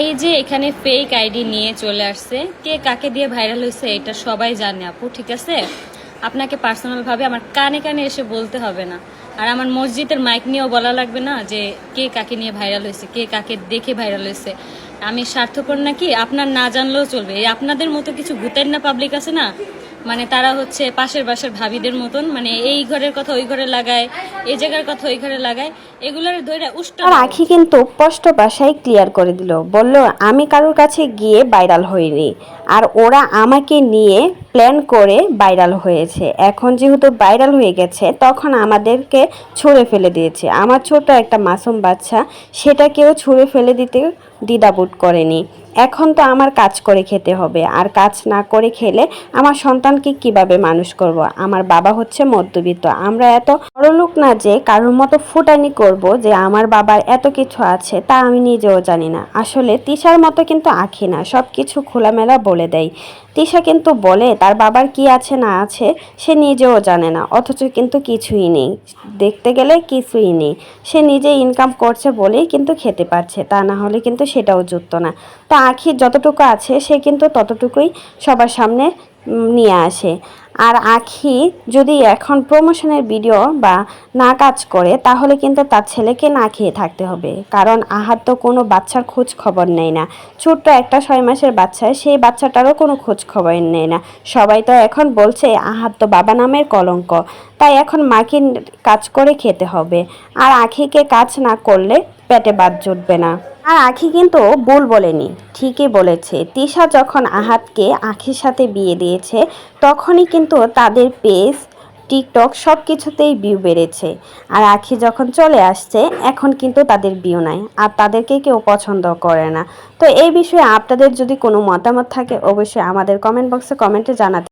এই যে এখানে ফেক আইডি নিয়ে চলে আসছে, কে কাকে দিয়ে ভাইরাল হয়েছে এটা সবাই জানে আপু, ঠিক আছে? আপনাকে পার্সোনালভাবে আমার কানে কানে এসে বলতে হবে না। আর আমার মসজিদের মাইক নিয়েও বলা লাগবে না যে কে কাকে নিয়ে ভাইরাল হয়েছে, কে কাকে দেখে ভাইরাল হয়েছে। আমি স্বার্থপর নাকি? আপনার না জানলেও চলবে। এই আপনাদের মতো কিছু ভূতের না পাবলিক আছে না? মানে তারা হচ্ছে পাশের বাসার ভাবিদের মতন মানে এই ঘরের কথা ওই ঘরে লাগায়, এই জায়গার কথা ওই ঘরে লাগায়, এগুলোর ধরে উষ্ট আর আখি কিন্তু স্পষ্ট ভাষায় ক্লিয়ার করে দিল। বলল, আমি কারোর কাছে গিয়ে ভাইরাল হইনি, আর ওরা আমাকে নিয়ে প্ল্যান করে ভাইরাল হয়েছে। এখন যেহেতু ভাইরাল হয়ে গেছে, তখন আমাদেরকে ছুঁড়ে ফেলে দিয়েছে। আমার ছোট একটা মাসুম বাচ্চা, সেটাকেও ছুঁড়ে ফেলে দিতে দ্বিধাবোধ করেনি। এখন তো আমার কাজ করে খেতে হবে। আর কাজ না করে খেলে আমার সন্তানকে কীভাবে মানুষ করব? আমার বাবা হচ্ছে মধ্যবিত্ত। আমরা এত বড়লোক না যে কারোর মতো ফুটানি করব যে আমার বাবার এত কিছু আছে তা আমি নিজেও জানি না। আসলে তিশার মতো কিন্তু আঁকি না সব কিছু খোলামেলা বলে দেয়। তিশা কিন্তু বলে, তার বাবার কি আছে না আছে সে নিজেও জানে না, অথচ কিন্তু কিছুই নেই। দেখতে গেলে কিছুই নেই। সে নিজে ইনকাম করছে বলেই কিন্তু খেতে পারছে, তা না হলে কিন্তু সেটাও যুক্ত না। তো আখির যতটুকু আছে, সে কিন্তু ততটুকুই সবার সামনে নিয়ে আসে। আর আখি যদি এখন প্রমোশনের ভিডিও বা না কাজ করে, তাহলে কিন্তু তার ছেলেকে না খেয়ে থাকতে হবে। কারণ আহার তো কোনো বাচ্চার খোঁজ খবর নেয় না। ছোট্ট একটা ছয় মাসের বাচ্চা, সেই বাচ্চাটারও কোনো খোঁজ খবর নেয় না। সবাই তো এখন বলছে, আহার তো বাবা নামের কলঙ্ক। তাই এখন মাকে কাজ করে খেতে হবে। আর আখিকে কাজ না করলে পেটে বাদ জুটবে না। আর আখি কিন্তু ভুল বলেনি, ঠিকই বলেছে। তিশা যখন আহাতকে আখির সাথে বিয়ে দিয়েছে, তখনই কিন্তু তাদের পেজ, টিকটক সব কিছুতেই ভিউ বেড়েছে। আর আখি যখন চলে আসছে, এখন কিন্তু তাদের ভিউ নাই, আর তাদেরকে কেউ পছন্দ করে না। তো এই বিষয়ে আপনাদের যদি কোনো মতামত থাকে, অবশ্যই আমাদের কমেন্ট বক্সে কমেন্টে জানাতে